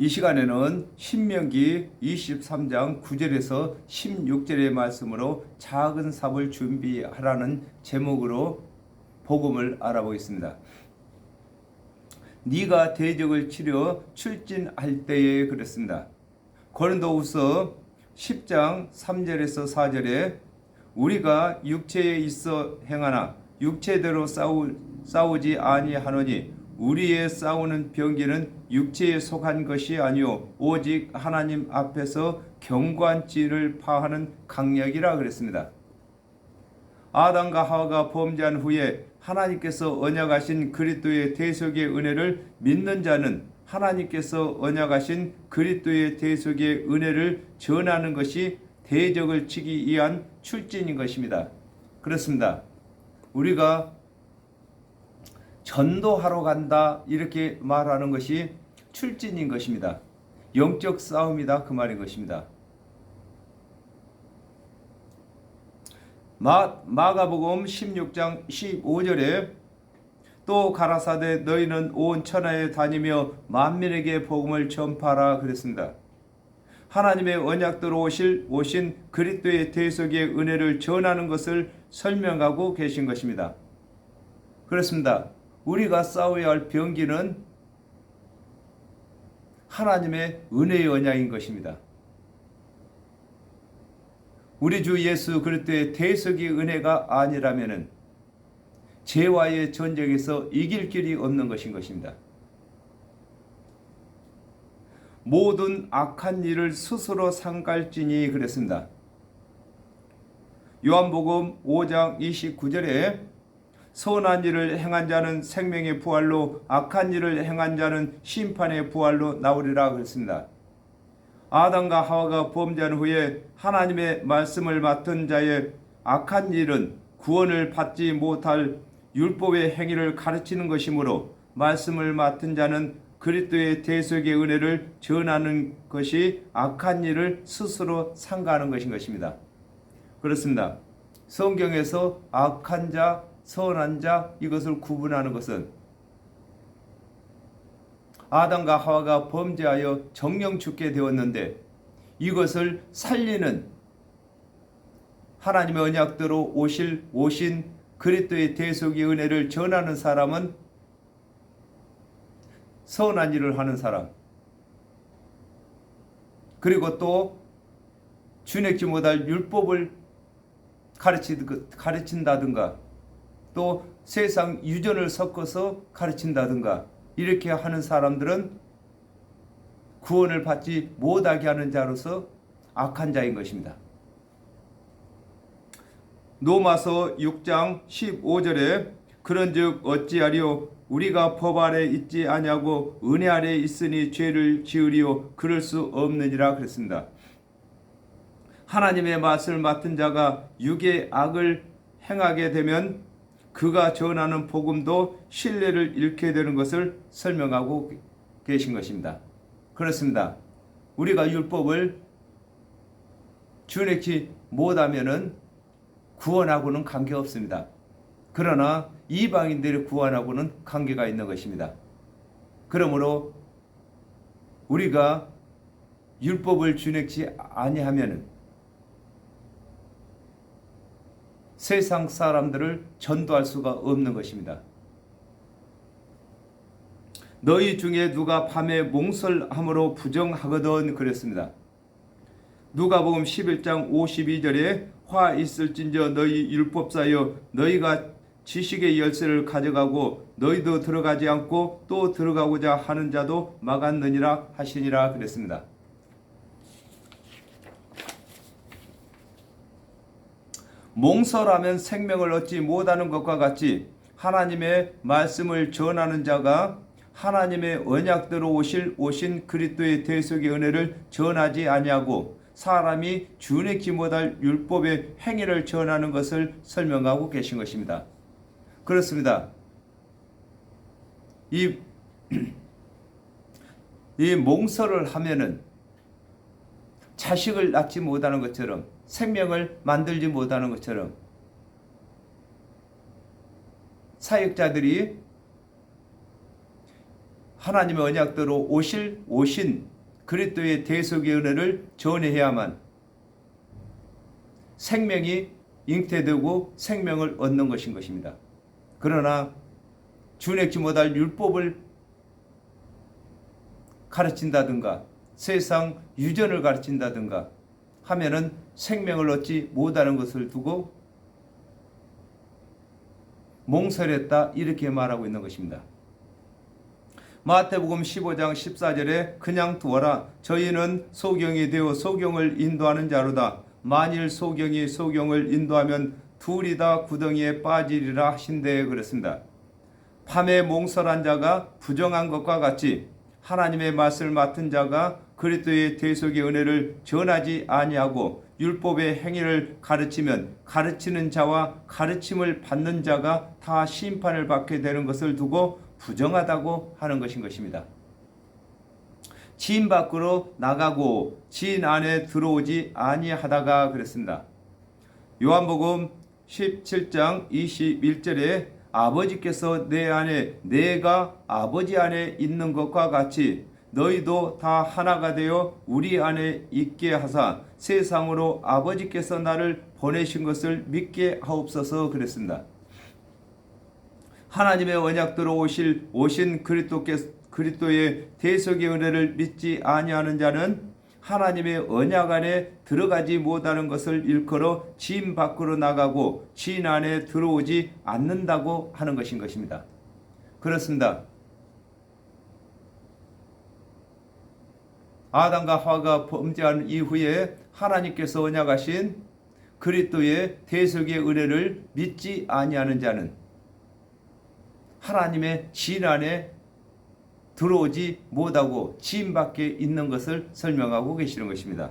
이 시간에는 신명기 23장 9절에서 16절의 말씀으로 작은 삽을 준비하라는 제목으로 복음을 알아보겠습니다. 네가 대적을 치려 출진할 때에 그랬습니다. 고린도후서 10장 3절에서 4절에 우리가 육체에 있어 행하나 육체대로 싸우, 싸우지 아니하노니 우리의 싸우는 병기는 육체에 속한 것이 아니요 오직 하나님 앞에서 경관지를 파하는 강력이라 그랬습니다. 아담과 하와가 범죄한 후에 하나님께서 언약하신 그리스도의 대속의 은혜를 믿는 자는 하나님께서 언약하신 그리스도의 대속의 은혜를 전하는 것이 대적을 치기 위한 출진인 것입니다. 그렇습니다. 우리가 전도하러 간다 이렇게 말하는 것이 출진인 것입니다. 영적 싸움이다 그 말인 것입니다. 마, 마가복음 16장 15절에 또 가라사대 너희는 온 천하에 다니며 만민에게 복음을 전파라 그랬습니다. 하나님의 언약대로 오실 오신 그리스도의 대속의 은혜를 전하는 것을 설명하고 계신 것입니다. 그렇습니다. 우리가 싸워야 할 병기는 하나님의 은혜의 언약인 것입니다. 우리 주 예수 그리스도의 대속의 은혜가 아니라면은 죄와의 전쟁에서 이길 길이 없는 것인 것입니다. 모든 악한 일을 스스로 상갈지니 그랬습니다. 요한복음 5장 29절에 선한 일을 행한 자는 생명의 부활로 악한 일을 행한 자는 심판의 부활로 나오리라 그랬습니다. 아담과 하와가 범죄한 후에 하나님의 말씀을 맡은 자의 악한 일은 구원을 받지 못할 율법의 행위를 가르치는 것이므로 말씀을 맡은 자는 그리스도의 대속의 은혜를 전하는 것이 악한 일을 스스로 상가하는 것인 것입니다. 그렇습니다. 성경에서 악한 자, 선한 자 이것을 구분하는 것은 아담과 하와가 범죄하여 정령 죽게 되었는데 이것을 살리는 하나님의 언약대로 오실 오신 그리스도의 대속의 은혜를 전하는 사람은 선한 일을 하는 사람. 그리고 또 준액지 못할 율법을 가르친다든가 또 세상 유전을 섞어서 가르친다든가 이렇게 하는 사람들은 구원을 받지 못하게 하는 자로서 악한 자인 것입니다. 노마서 6장 15절에 그런즉 어찌하리요 우리가 법 아래 있지 아니하고 은혜 아래 있으니 죄를 지으리요 그럴 수 없느니라 그랬습니다. 하나님의 맛을 맡은 자가 육의 악을 행하게 되면 그가 전하는 복음도 신뢰를 잃게 되는 것을 설명하고 계신 것입니다. 그렇습니다. 우리가 율법을 준행치 못하면은 구원하고는 관계 없습니다. 그러나 이방인들의 구원하고는 관계가 있는 것입니다. 그러므로 우리가 율법을 준행치 아니하면은 세상 사람들을 전도할 수가 없는 것입니다. 너희 중에 누가 밤에 몽설함으로 부정하거든 그랬습니다. 누가복음 11장 52절에 화 있을진저 너희 율법사여 너희가 지식의 열쇠를 가져가고 너희도 들어가지 않고 또 들어가고자 하는 자도 막았느니라 하시니라 그랬습니다. 몽설하면 생명을 얻지 못하는 것과 같이 하나님의 말씀을 전하는 자가 하나님의 언약대로 오실 오신 그리스도의 대속의 은혜를 전하지 아니하고 사람이 준행치 못할 율법의 행위를 전하는 것을 설명하고 계신 것입니다. 그렇습니다. 이, 이 몽설을 하면은 자식을 낳지 못하는 것처럼 생명을 만들지 못하는 것처럼 사역자들이 하나님의 언약대로 오실 오신 그리스도의 대속의 은혜를 전해야만 생명이 잉태되고 생명을 얻는 것인 것입니다. 그러나 준액지 못할 율법을 가르친다든가 세상 유전을 가르친다든가 하면은 생명을 얻지 못하는 것을 두고 몽설했다 이렇게 말하고 있는 것입니다. 마태복음 15장 14절에 그냥 두어라 저희는 소경이 되어 소경을 인도하는 자로다 만일 소경이 소경을 인도하면 둘이 다 구덩이에 빠지리라 하신대 그랬습니다. 밤에 몽설한 자가 부정한 것과 같이 하나님의 맛을 맡은 자가 그리스도의 대속의 은혜를 전하지 아니하고 율법의 행위를 가르치면 가르치는 자와 가르침을 받는 자가 다 심판을 받게 되는 것을 두고 부정하다고 하는 것인 것입니다. 지인 밖으로 나가고 지인 안에 들어오지 아니하다가 그랬습니다. 요한복음 17장 21절에 아버지께서 내 안에 내가 아버지 안에 있는 것과 같이 너희도 다 하나가 되어 우리 안에 있게 하사 세상으로 아버지께서 나를 보내신 것을 믿게 하옵소서 그랬습니다. 하나님의 언약대로 오실 오신 그리스도께서 그리스도의 대속의 은혜를 믿지 아니하는 자는 하나님의 언약 안에 들어가지 못하는 것을 일컬어 진 밖으로 나가고 진 안에 들어오지 않는다고 하는 것인 것입니다. 그렇습니다. 아담과 하와가 범죄한 이후에 하나님께서 언약하신 그리스도의 대속의 은혜를 믿지 아니하는 자는 하나님의 진 안에 들어오지 못하고 지인 밖에 있는 것을 설명하고 계시는 것입니다.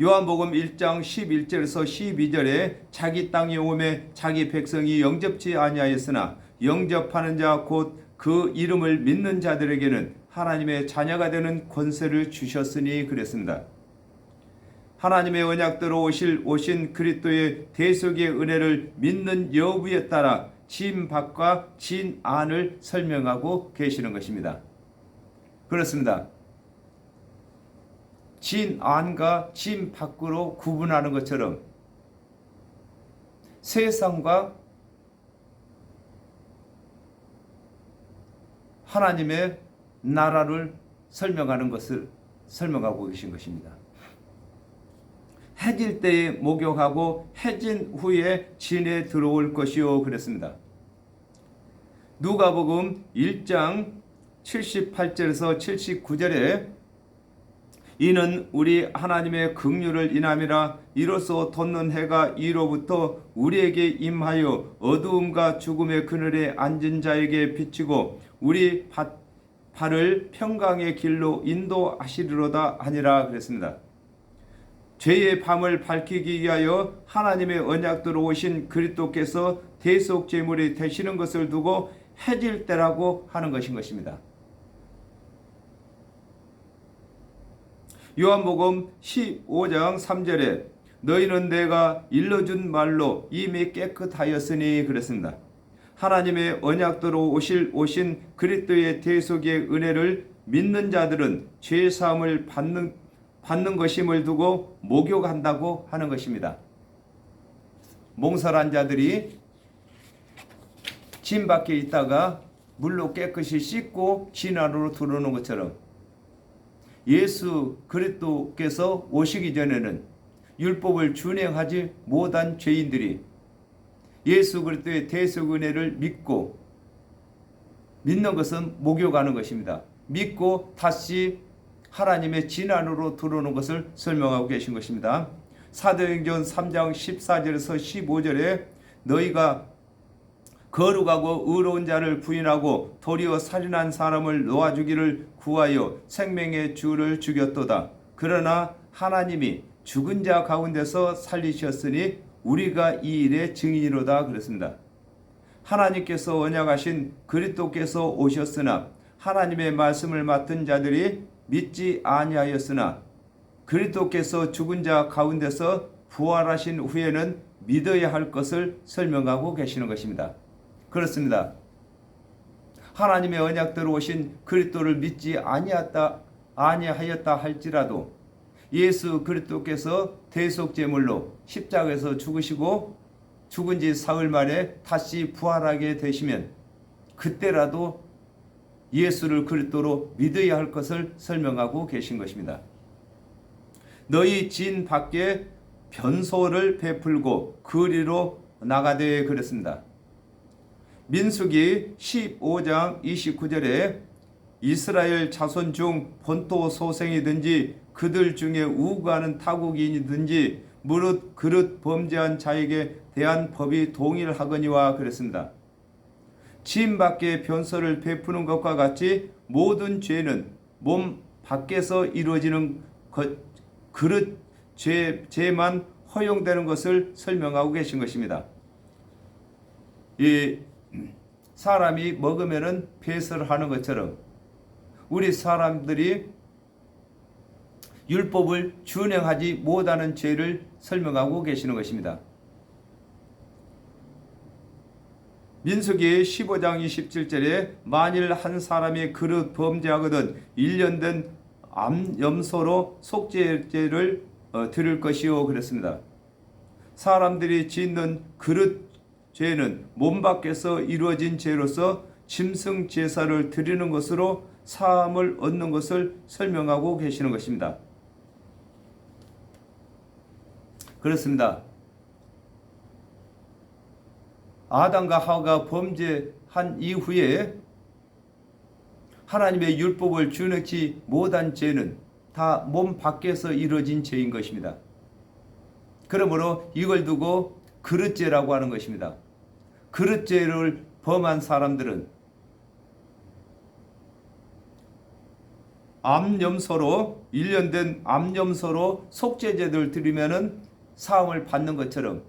요한복음 1장 11절에서 12절에 자기 땅에 오매 자기 백성이 영접지 아니하였으나 영접하는 자 곧 그 이름을 믿는 자들에게는 하나님의 자녀가 되는 권세를 주셨으니 그랬습니다. 하나님의 언약대로 오실 오신 그리스도의 대속의 은혜를 믿는 여부에 따라 진 밖과 진 안을 설명하고 계시는 것입니다. 그렇습니다. 진 안과 진 밖으로 구분하는 것처럼 세상과 하나님의 나라를 설명하는 것을 설명하고 계신 것입니다. 해질 때에 목욕하고 해진 후에 진에 들어올 것이요 그랬습니다. 누가복음 1장 78절에서 79절에 이는 우리 하나님의 긍휼을 인함이라 이로써 돋는 해가 이로부터 우리에게 임하여 어두움과 죽음의 그늘에 앉은 자에게 비치고 우리 발을 평강의 길로 인도하시리로다 하니라 그랬습니다. 죄의 밤을 밝히기 위하여 하나님의 언약대로 오신 그리스도께서 대속 제물이 되시는 것을 두고 해질 때라고 하는 것인 것입니다. 요한복음 15장 3절에 너희는 내가 일러준 말로 이미 깨끗하였으니 그랬습니다. 하나님의 언약대로 오실 오신 그리스도의 대속의 은혜를 믿는 자들은 죄 사함을 받는 받는 것임을 두고 목욕한다고 하는 것입니다. 몽설한 자들이 진 밖에 있다가 물로 깨끗이 씻고 진 안으로 들어오는 것처럼 예수 그리스도께서 오시기 전에는 율법을 준행하지 못한 죄인들이 예수 그리스도의 대속 은혜를 믿고 믿는 것은 목욕하는 것입니다. 믿고 다시 하나님의 진안으로 들어오는 것을 설명하고 계신 것입니다. 사도행전 3장 14절에서 15절에 너희가 거룩하고 의로운 자를 부인하고 도리어 살인한 사람을 놓아주기를 구하여 생명의 주를 죽였도다. 그러나 하나님이 죽은 자 가운데서 살리셨으니 우리가 이 일의 증인이로다 그랬습니다. 하나님께서 언약하신 그리스도께서 오셨으나 하나님의 말씀을 맡은 자들이 믿지 아니하였으나 그리스도께서 죽은 자 가운데서 부활하신 후에는 믿어야 할 것을 설명하고 계시는 것입니다. 그렇습니다. 하나님의 언약대로 오신 그리스도를 믿지 아니하였다 아니하였다 할지라도 예수 그리스도께서 대속 제물로 십자가에서 죽으시고 죽은 지 사흘 만에 다시 부활하게 되시면 그때라도 예수를 그리스도로 믿어야 할 것을 설명하고 계신 것입니다. 너희 진 밖에 변소를 베풀고 거리로 나가되 그랬습니다. 민수기 15장 29절에 이스라엘 자손 중 본토 소생이든지 그들 중에 우구하는 타국인이든지 무릇 그릇 범죄한 자에게 대한 법이 동일하거니와 그랬습니다. 진 밖에 변소를 베푸는 것과 같이 모든 죄는 몸 밖에서 이루어지는 것, 그릇 죄, 죄만 허용되는 것을 설명하고 계신 것입니다. 이 사람이 먹으면은 폐설을 하는 것처럼 우리 사람들이 율법을 준행하지 못하는 죄를 설명하고 계시는 것입니다. 민수기 15장 27절에 만일 한 사람이 그릇 범죄하거든 1년 된 암염소로 속죄제를 어, 드릴 것이요 그랬습니다. 사람들이 짓는 그릇 죄는 몸 밖에서 이루어진 죄로서 짐승 제사를 드리는 것으로 사함을 얻는 것을 설명하고 계시는 것입니다. 그렇습니다. 아담과 하와가 범죄한 이후에 하나님의 율법을 준행치 못한 죄는 다 몸 밖에서 이루어진 죄인 것입니다. 그러므로 이걸 두고 그릇죄라고 하는 것입니다. 그릇죄를 범한 사람들은 암염소로 1년 된 암염소로 속죄제를 드리면은 사함을 받는 것처럼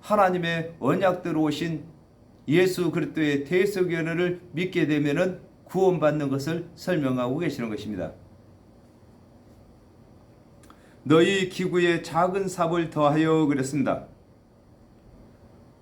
하나님의 언약대로 오신 예수 그리스도의 대속연을 믿게 되면은 구원받는 것을 설명하고 계시는 것입니다. 너희 기구에 작은 삽을 더하여 그랬습니다.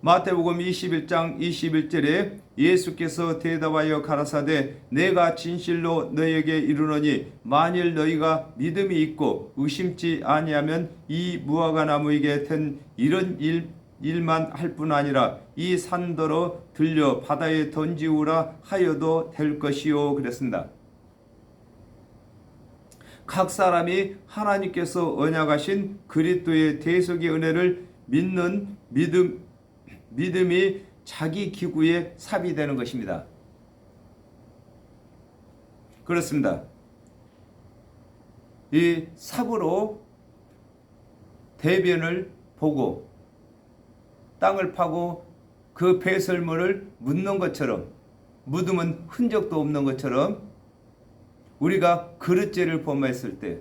마태복음 21장 21절에 예수께서 대답하여 가라사대 내가 진실로 너에게 이르노니 만일 너희가 믿음이 있고 의심치 아니하면 이 무화과 나무에게 된 이런 일 일만 할 뿐 아니라 이 산더러 들려 바다에 던지우라 하여도 될 것이요 그랬습니다. 각 사람이 하나님께서 언약하신 그리스도의 대속의 은혜를 믿는 믿음 믿음이 자기 기구에 삽이 되는 것입니다. 그렇습니다. 이 삽으로 대변을 보고 땅을 파고 그 배설물을 묻는 것처럼 묻으면 흔적도 없는 것처럼 우리가 그릇죄를 범했을 때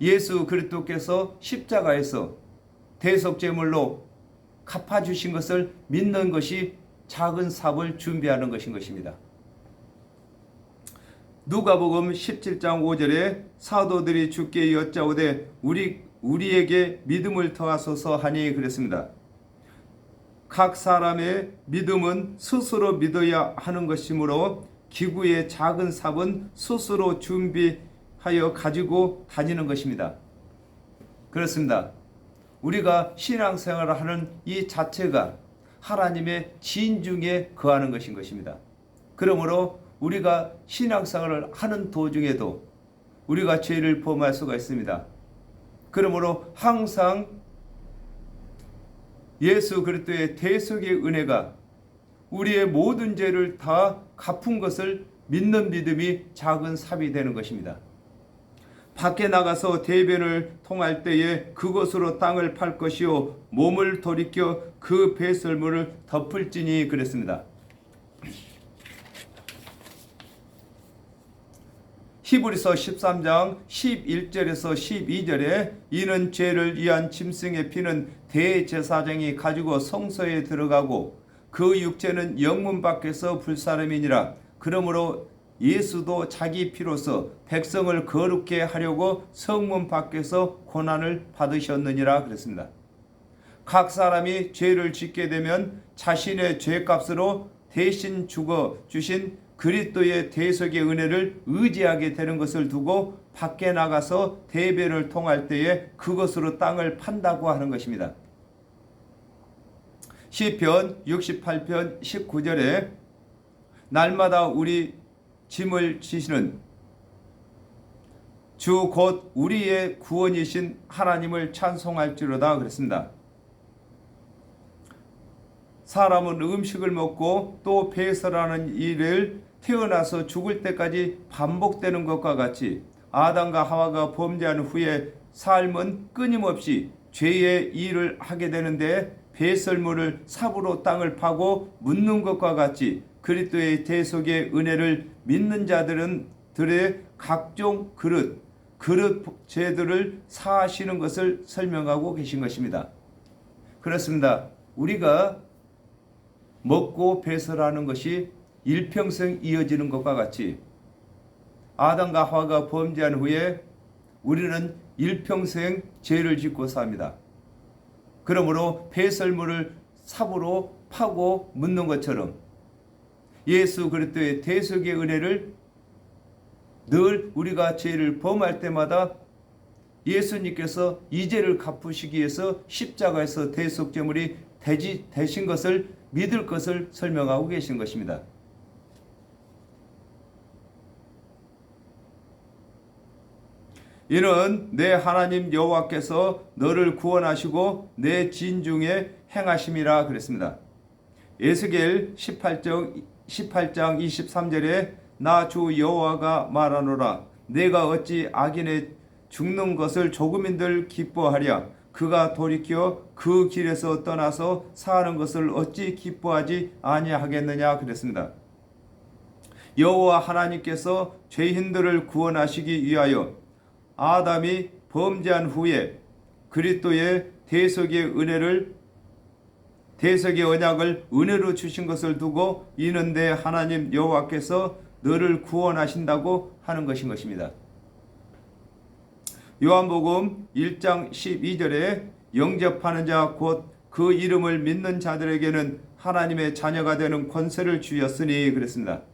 예수 그리스도께서 십자가에서 대속제물로 갚아주신 것을 믿는 것이 작은 삽을 준비하는 것인 것입니다. 누가복음 17장 5절에 사도들이 주께 여짜오되 우리 우리에게 믿음을 더하소서 하니 그랬습니다. 각 사람의 믿음은 스스로 믿어야 하는 것이므로 기구의 작은 삽은 스스로 준비하여 가지고 다니는 것입니다. 그렇습니다. 우리가 신앙생활을 하는 이 자체가 하나님의 진중에 거하는 것인 것입니다. 그러므로 우리가 신앙생활을 하는 도중에도 우리가 죄를 범할 수가 있습니다. 그러므로 항상 예수 그리스도의 대속의 은혜가 우리의 모든 죄를 다 갚은 것을 믿는 믿음이 작은 삽이 되는 것입니다. 밖에 나가서 대변을 통할 때에 그것으로 땅을 팔 것이요 몸을 돌이켜 그 배설물을 덮을지니 그랬습니다. 히브리서 13장 11절에서 12절에 이는 죄를 위한 짐승의 피는 대제사장이 가지고 성소에 들어가고 그 육체는 영문 밖에서 불사름이니라 그러므로 예수도 자기 피로서 백성을 거룩게 하려고 성문 밖에서 고난을 받으셨느니라 그랬습니다. 각 사람이 죄를 짓게 되면 자신의 죄값으로 대신 죽어 주신 그리스도의 대속의 은혜를 의지하게 되는 것을 두고 밖에 나가서 대배를 통할 때에 그것으로 땅을 판다고 하는 것입니다. 시편 68편 19절에 날마다 우리 짐을 지시는 주 곧 우리의 구원이신 하나님을 찬송할지로다 그랬습니다. 사람은 음식을 먹고 또 배설하는 일을 태어나서 죽을 때까지 반복되는 것과 같이 아담과 하와가 범죄한 후에 삶은 끊임없이 죄의 일을 하게 되는데 배설물을 삽으로 땅을 파고 묻는 것과 같이 그리스도의 대속의 은혜를 믿는 자들은 들의 각종 그릇 그릇 죄들을 사하시는 것을 설명하고 계신 것입니다. 그렇습니다. 우리가 먹고 배설하는 것이 일평생 이어지는 것과 같이 아담과 하와가 범죄한 후에 우리는 일평생 죄를 짓고 삽니다. 그러므로 배설물을 삽으로 파고 묻는 것처럼 예수 그리스도의 대속의 은혜를 늘 우리가 죄를 범할 때마다 예수님께서 이 죄를 갚으시기 위해서 십자가에서 대속제물이 되지, 되신 것을 믿을 것을 설명하고 계신 것입니다. 이는 내 하나님 여호와께서 너를 구원하시고 내 진중에 행하심이라 그랬습니다. 에스겔 18장 18장 23절에 나 주 여호와가 말하노라. 내가 어찌 악인의 죽는 것을 조금인들 기뻐하랴? 그가 돌이켜 그 길에서 떠나서 사는 것을 어찌 기뻐하지 아니하겠느냐? 그랬습니다. 여호와 하나님께서 죄인들을 구원하시기 위하여 아담이 범죄한 후에 그리스도의 대속의 은혜를 대속의 언약을 은혜로 주신 것을 두고 이는 내 하나님 여호와께서 너를 구원하신다고 하는 것인 것입니다. 요한복음 1장 12절에 영접하는 자 곧 그 이름을 믿는 자들에게는 하나님의 자녀가 되는 권세를 주였으니 그랬습니다.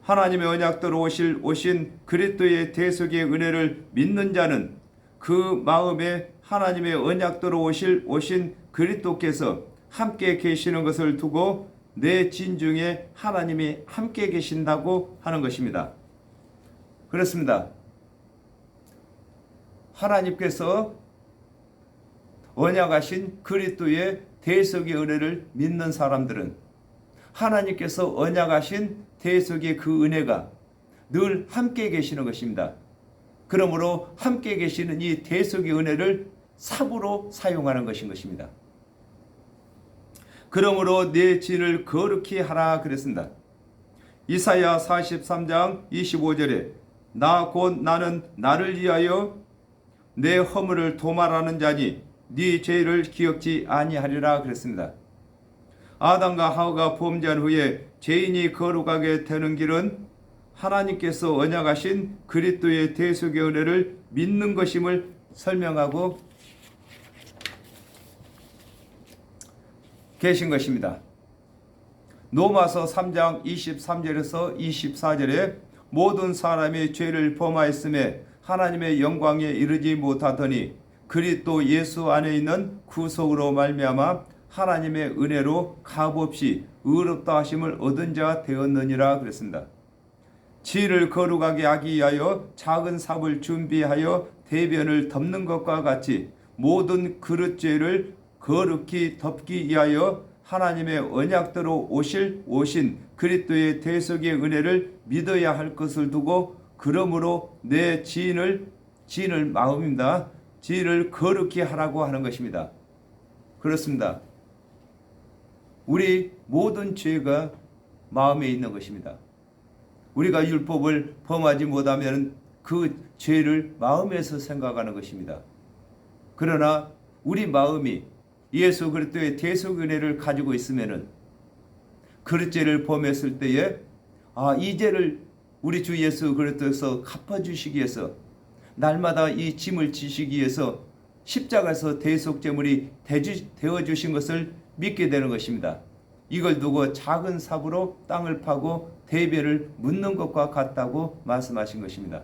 하나님의 언약대로 오실 오신 그리스도의 대속의 은혜를 믿는 자는 그 마음에 하나님의 언약대로 오실 오신 그리스도께서 함께 계시는 것을 두고 내 진중에 하나님이 함께 계신다고 하는 것입니다. 그렇습니다. 하나님께서 언약하신 그리스도의 대속의 은혜를 믿는 사람들은 하나님께서 언약하신 대속의 그 은혜가 늘 함께 계시는 것입니다. 그러므로 함께 계시는 이 대속의 은혜를 삽으로 사용하는 것인 것입니다. 그러므로 내 진을 거룩히 하라 그랬습니다. 이사야 43장 25절에 나 곧 나는 나를 위하여 내 허물을 도말하는 자니 네 죄를 기억지 아니하리라 그랬습니다. 아담과 하와가 범죄한 후에 죄인이 거룩하게 되는 길은 하나님께서 언약하신 그리스도의 대속의 은혜를 믿는 것임을 설명하고 계신 것입니다. 로마서 3장 23절에서 24절에 모든 사람이 죄를 범하였음에 하나님의 영광에 이르지 못하더니 그리스도 예수 안에 있는 구속으로 말미암아 하나님의 은혜로 값없이 의롭다 하심을 얻은 자 되었느니라 그랬습니다. 지를 거룩하게 하기 위하여 작은 삽을 준비하여 대변을 덮는 것과 같이 모든 그릇죄를 거룩히 덮기 위하여 하나님의 언약대로 오실 오신 그리스도의 대속의 은혜를 믿어야 할 것을 두고 그러므로 내 지인을 지인을 마음입니다. 지인을 거룩히 하라고 하는 것입니다. 그렇습니다. 우리 모든 죄가 마음에 있는 것입니다. 우리가 율법을 범하지 못하면 그 죄를 마음에서 생각하는 것입니다. 그러나 우리 마음이 예수 그리스도의 대속 은혜를 가지고 있으면은 그 죄를 범했을 때에 아, 이 죄를 우리 주 예수 그리스도에서 갚아 주시기 위해서 날마다 이 짐을 지시기 위해서 십자가에서 대속 제물이 되어 주신 것을 믿게 되는 것입니다. 이걸 두고 작은 삽으로 땅을 파고 대배를 묻는 것과 같다고 말씀하신 것입니다.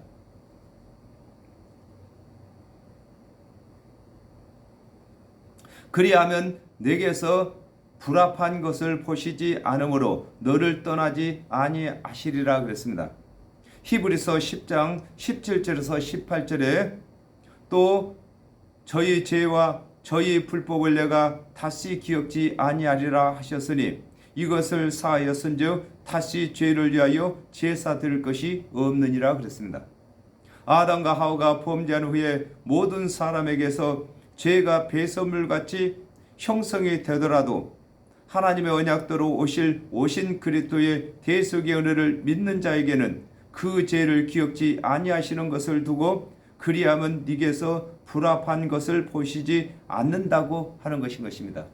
그리하면 내게서 불합한 것을 보시지 않으므로 너를 떠나지 아니하시리라 그랬습니다. 히브리서 10장 17절에서 18절에 또 저희 죄와 저희 불법을 내가 다시 기억지 아니하리라 하셨으니 이것을 사하였은즉 다시 죄를 위하여 제사 드릴 것이 없느니라 그랬습니다. 아담과 하와가 범죄한 후에 모든 사람에게서 죄가 배설물같이 형성이 되더라도 하나님의 언약대로 오실 오신 그리스도의 대속의 은혜를 믿는 자에게는 그 죄를 기억지 아니하시는 것을 두고 그리하면 네게서 불합한 것을 보시지 않는다고 하는 것인 것입니다.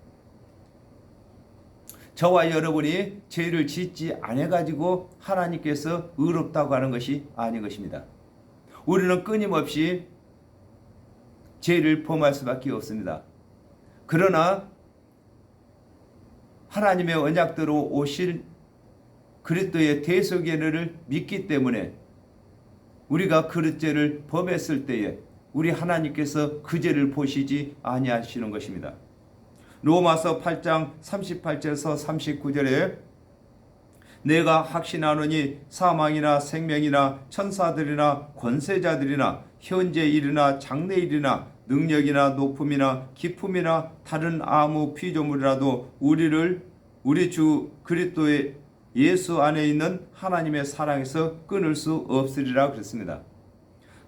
저와 여러분이 죄를 짓지 않아 가지고 하나님께서 의롭다고 하는 것이 아닌 것입니다. 우리는 끊임없이 죄를 범할 수밖에 없습니다. 그러나 하나님의 언약대로 오실 그리스도의 대속의 은혜를 믿기 때문에 우리가 그 죄를 범했을 때에 우리 하나님께서 그 죄를 보시지 아니하시는 것입니다. 로마서 8장 38절에서 39절에 내가 확신하노니 사망이나 생명이나 천사들이나 권세자들이나 현재 일이나 장래 일이나 능력이나 높음이나 기품이나 다른 아무 피조물이라도 우리를 우리 주 그리스도의 예수 안에 있는 하나님의 사랑에서 끊을 수 없으리라 그랬습니다.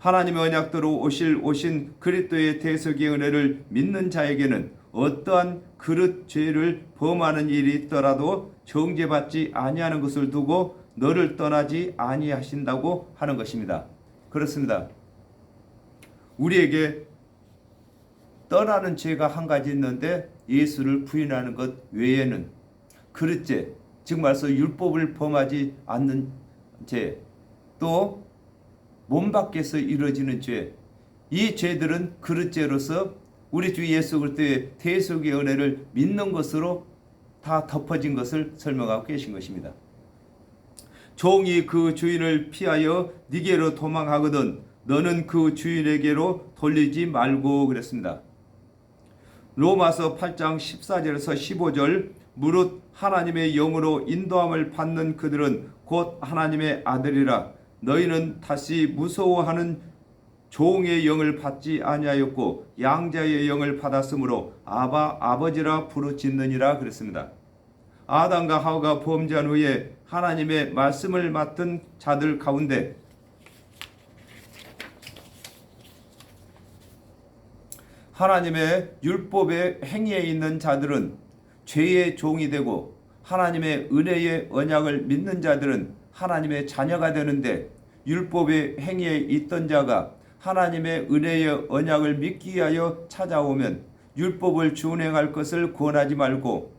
하나님의 언약대로 오실 오신 그리스도의 대속의 은혜를 믿는 자에게는 어떠한 그릇 죄를 범하는 일이 있더라도 정죄받지 아니하는 것을 두고 너를 떠나지 아니하신다고 하는 것입니다. 그렇습니다. 우리에게 떠나는 죄가 한 가지 있는데 예수를 부인하는 것 외에는 그릇죄, 즉 말해서 율법을 범하지 않는 죄, 또 몸 밖에서 이루어지는 죄, 이 죄들은 그릇죄로서 우리 주 예수 그리스도의 대속의 은혜를 믿는 것으로 다 덮어진 것을 설명하고 계신 것입니다. 종이 그 주인을 피하여 니게로 도망하거든 너는 그 주인에게로 돌리지 말고 그랬습니다. 로마서 8장 14절에서 15절 무릇 하나님의 영으로 인도함을 받는 그들은 곧 하나님의 아들이라 너희는 다시 무서워하는 종의 영을 받지 아니하였고 양자의 영을 받았으므로 아바 아버지라 부르짖느니라 그랬습니다. 아담과 하와가 범죄한 후에 하나님의 말씀을 맡은 자들 가운데 하나님의 율법의 행위에 있는 자들은 죄의 종이 되고 하나님의 은혜의 언약을 믿는 자들은 하나님의 자녀가 되는데 율법의 행위에 있던 자가 하나님의 은혜의 언약을 믿기 위하여 찾아오면 율법을 준행할 것을 권하지 말고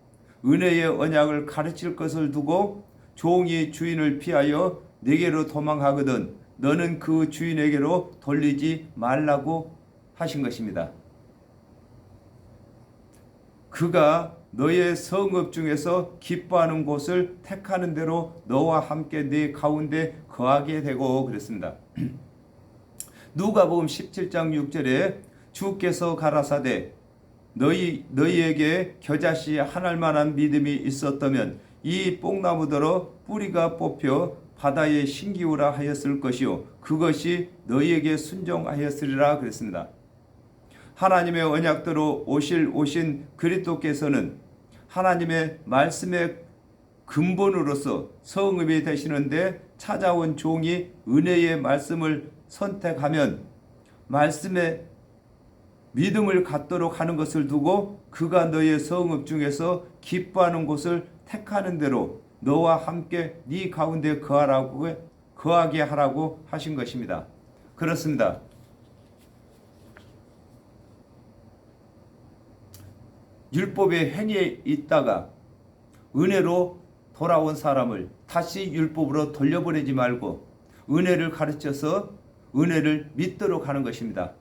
은혜의 언약을 가르칠 것을 두고 종이 주인을 피하여 내게로 도망하거든 너는 그 주인에게로 돌리지 말라고 하신 것입니다. 그가 너의 성읍 중에서 기뻐하는 곳을 택하는 대로 너와 함께 네 가운데 거하게 되고 그랬습니다. 누가복음 17장 6절에 주께서 가라사대 너희 너희에게 겨자씨 하나일 만한 믿음이 있었다면 이 뽕나무더러 뿌리가 뽑혀 바다에 신기우라 하였을 것이요 그것이 너희에게 순종하였으리라 그랬습니다. 하나님의 언약대로 오실 오신 그리스도께서는 하나님의 말씀의 근본으로서 성읍이 되시는데 찾아온 종이 은혜의 말씀을 선택하면 말씀에 믿음을 갖도록 하는 것을 두고 그가 너의 성읍 중에서 기뻐하는 곳을 택하는 대로 너와 함께 네 가운데 거하라고 거하게 하라고 하신 것입니다. 그렇습니다. 율법의 행위에 있다가 은혜로 돌아온 사람을 다시 율법으로 돌려보내지 말고 은혜를 가르쳐서 은혜를 믿도록 하는 것입니다.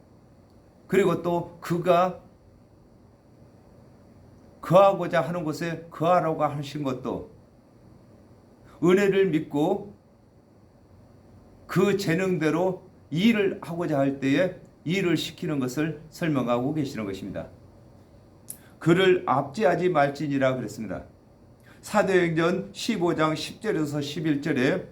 그리고 또 그가 거하고자 하는 곳에 거하라고 하신 것도 은혜를 믿고 그 재능대로 일을 하고자 할 때에 일을 시키는 것을 설명하고 계시는 것입니다. 그를 압제하지 말지니라 그랬습니다. 사도행전 15장 10절에서 11절에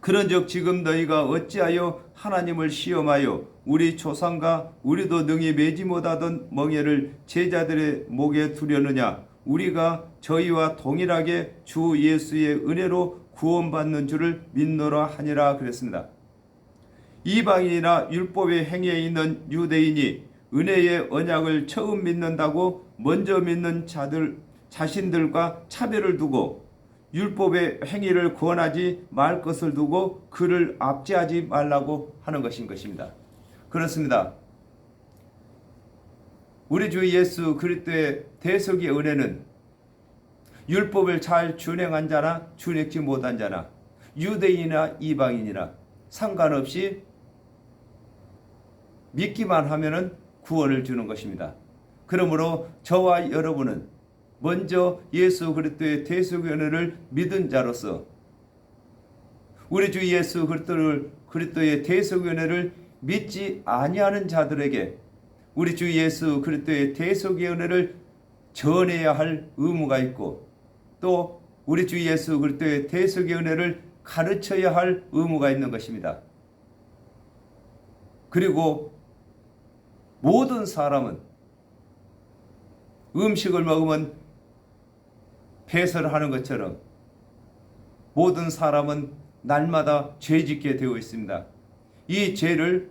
그런즉 지금 너희가 어찌하여 하나님을 시험하여 우리 조상과 우리도 능히 매지 못하던 멍에를 제자들의 목에 두려느냐 우리가 저희와 동일하게 주 예수의 은혜로 구원받는 줄을 믿노라 하니라 그랬습니다. 이방인이나 율법의 행위에 있는 유대인이 은혜의 언약을 처음 믿는다고 먼저 믿는 자들 자신들과 차별을 두고 율법의 행위를 권하지 말 것을 두고 그를 압제하지 말라고 하는 것인 것입니다. 그렇습니다. 우리 주 예수 그리스도의 대속의 은혜는 율법을 잘 준행한 자나 준행지 못한 자나 유대인이나 이방인이나 상관없이 믿기만 하면은 구원을 주는 것입니다. 그러므로 저와 여러분은 먼저 예수 그리스도의 대속의 은혜를 믿은 자로서 우리 주 예수 그리스도를 그리스도의 대속의 은혜를 믿지 아니하는 자들에게 우리 주 예수 그리스도의 대속의 은혜를 전해야 할 의무가 있고 또 우리 주 예수 그리스도의 대속의 은혜를 가르쳐야 할 의무가 있는 것입니다. 그리고 모든 사람은 음식을 먹으면 배설하는 것처럼 모든 사람은 날마다 죄 짓게 되어 있습니다. 이 죄를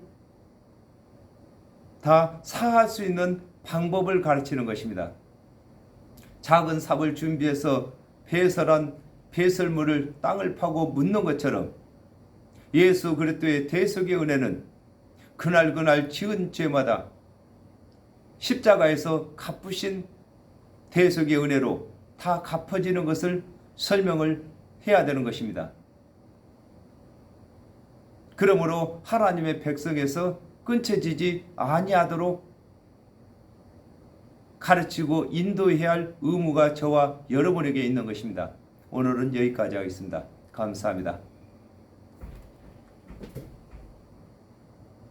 다 사할 수 있는 방법을 가르치는 것입니다. 작은 삽을 준비해서 배설한 배설물을 땅을 파고 묻는 것처럼 예수 그리스도의 대속의 은혜는 그날 그날 지은 죄마다 십자가에서 갚으신 대속의 은혜로 다 갚아지는 것을 설명을 해야 되는 것입니다. 그러므로 하나님의 백성에서 끊쳐지지 아니하도록 가르치고 인도해야 할 의무가 저와 여러분에게 있는 것입니다. 오늘은 여기까지 하겠습니다. 감사합니다.